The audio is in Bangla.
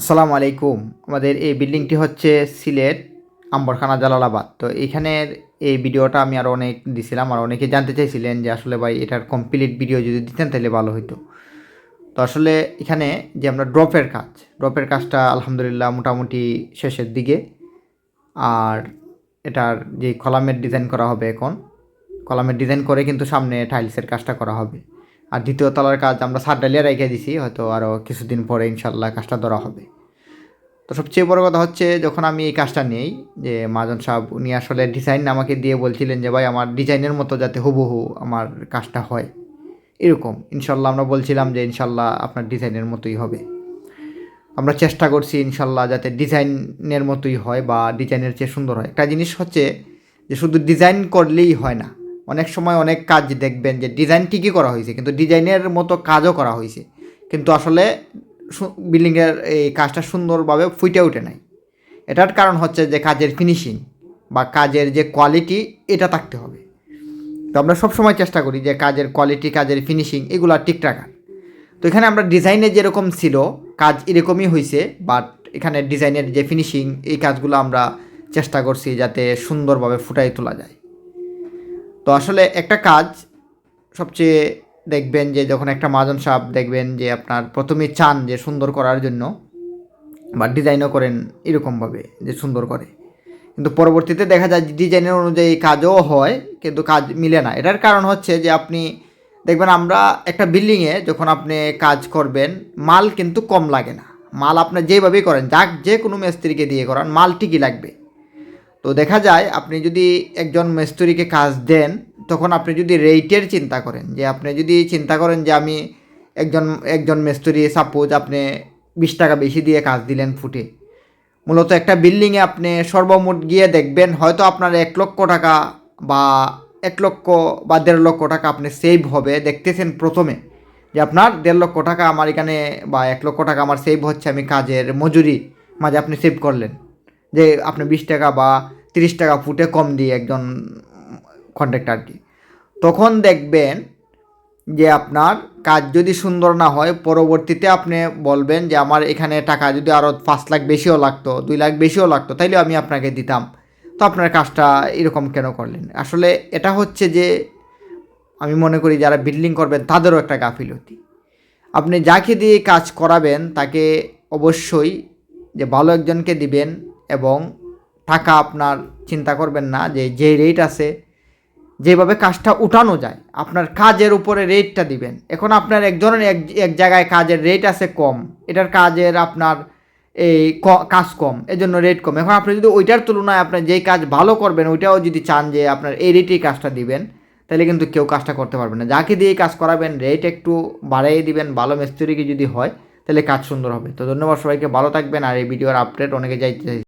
আসসালামু আলাইকুম। আমাদের এই বিল্ডিংটি হচ্ছে সিলেট আম্বরখানা, জালালাবাদ। তো এইখানের এই ভিডিওটা আমি আরও অনেক দিছিলাম আর অনেকে জানতে চাইছিলেন যে আসলে ভাই এটার কমপ্লিট ভিডিও যদি দিতেন তাহলে ভালো হতো তো আসলে এখানে যে আমরা ড্রপের কাজ, ড্রপের কাজটা আলহামদুলিল্লাহ মোটামুটি শেষের দিকে। আর এটার যে কলামের ডিজাইন করা হবে এখন, কলামের ডিজাইন করে কিন্তু সামনে টাইলসের কাজটা করা হবে। আর দ্বিতীয় তলার কাজ আমরা সার ডালিয়া রেখে দিছি, হয়তো আরও কিছুদিন পরে ইনশাল্লাহ কাজটা ধরা হবে। তো সবচেয়ে বড় কথা হচ্ছে যখন আমি এই কাজটা নেই, যে মাজন সাহেব উনি আসলে ডিজাইন আমাকে দিয়ে বলছিলেন যে, ভাই, আমার ডিজাইনের মতো যাতে হুবহু আমার কাজটা হয়। এরকম। ইনশাল্লাহ আমরা বলছিলাম যে ইনশাল্লাহ আপনার ডিজাইনের মতোই হবে। আমরা চেষ্টা করছি ইনশাল্লাহ যাতে ডিজাইনের মতোই হয় বা ডিজাইনের চেয়ে সুন্দর হয়। একটা জিনিস হচ্ছে যে, শুধু ডিজাইন করলেই হয় না অনেক সময় অনেক কাজ দেখবেন যে ডিজাইন ঠিকই করা হয়েছে, কিন্তু ডিজাইনের মতো কাজও করা হয়েছে। কিন্তু আসলে বিল্ডিংয়ের এই কাজটা সুন্দরভাবে ফুটে ওঠে নাই। এটার কারণ হচ্ছে যে কাজের ফিনিশিং বা কাজের যে কোয়ালিটি এটা থাকতে হবে। তো আমরা সবসময় চেষ্টা করি যে কাজের কোয়ালিটি কাজের ফিনিশিং এগুলো ঠিক রাখার। তো এখানে আমরা ডিজাইনে যেরকম ছিল, কাজ এরকমই হয়েছে বাট এখানে ডিজাইনের যে ফিনিশিং এই কাজগুলো আমরা চেষ্টা করছি যাতে সুন্দরভাবে ফুটাই তোলা যায়। তো আসলে একটা কাজ সবচেয়ে দেখবেন যে যখন একটা মাজন সাপ দেখবেন যে আপনার প্রথমে চান যে সুন্দর করার জন্য বা ডিজাইনও করেন এরকমভাবে যে সুন্দর করে। কিন্তু পরবর্তীতে দেখা যায় ডিজাইনের অনুযায়ী কাজও হয়, কিন্তু কাজ মিলে না। এটার কারণ হচ্ছে যে আপনি দেখবেন আমরা একটা বিল্ডিংয়ে যখন আপনি কাজ করবেন, মাল কিন্তু কম লাগে না। মাল আপনি যেভাবেই করেন, যাক যে কোনো মিস্ত্রিকে দিয়ে করান, মাল ঠিকই লাগবে। তো দেখা যায় আপনি যদি একজন মিস্ত্রিকে কাজ দেন, তখন আপনি যদি রেটের চিন্তা করেন, যে আপনি যদি চিন্তা করেন যে আমি একজন একজন মিস্ত্রি সাপোজ আপনি বিশ টাকা বেশি দিয়ে কাজ দিলেন ফুটে। মূলত একটা বিল্ডিংয়ে আপনি সর্বমোট গিয়ে দেখবেন, হয়তো আপনার এক লক্ষ টাকা বা এক লক্ষ বা দেড় লক্ষ টাকা আপনি সেভ হবে দেখতেছেন প্রথমে। যে আপনার দেড় লক্ষ টাকা আমার এখানে বা এক লক্ষ টাকা আমার সেভ হচ্ছে, আমি কাজের মজুরি মাঝে আপনি সেভ করলেন। যে আপনি বিশ টাকা বা তিরিশ টাকা ফুটে কম দিয়ে একজন কন্ট্রাক্টারকে তখন দেখবেন যে আপনার কাজ যদি সুন্দর না হয়, পরবর্তীতে আপনি বলবেন যে আমার এখানে টাকা যদি আরও পাঁচ লাখ বেশিও লাগতো, দুই লাখ বেশিও লাগতো, তাইলে আমি আপনাকে দিতাম। তো আপনার কাজটা এরকম কেন করলেন? আসলে এটা হচ্ছে যে আমি মনে করি যারা বিল্ডিং করবেন, তাদেরও একটা গাফিলতি। আপনি যাকে দিয়ে কাজ করাবেন, তাকে অবশ্যই যে ভালো একজনকে দিবেন এবং টাকা আপনার চিন্তা করবেন না যে যে রেট আছে, যেভাবে কাজটা উঠানো যায়, আপনার কাজের উপরে রেটটা দিবেন। এখন আপনার একজনের এক এক জায়গায় কাজের রেট আছে কম, এটার কাজের আপনার এই কাজ কম, এজন্য রেট কম। এখন আপনি যদি ওইটার তুলনায় আপনার যেই কাজ ভালো করবেন, ওইটাও যদি চান যে আপনার এই রেটেই কাজটা দিবেন, তাহলে কিন্তু কেউ কাজটা করতে পারবে না। যাকে দিয়ে কাজ করাবেন রেট একটু বাড়াই দিবেন, ভালো মিস্ত্রিকে যদি হয়, তাহলে কাজ সুন্দর হবে। তো ধন্যবাদ সবাইকে, ভালো থাকবেন, আর এই ভিডিওর আপডেট অনেকে যাইতে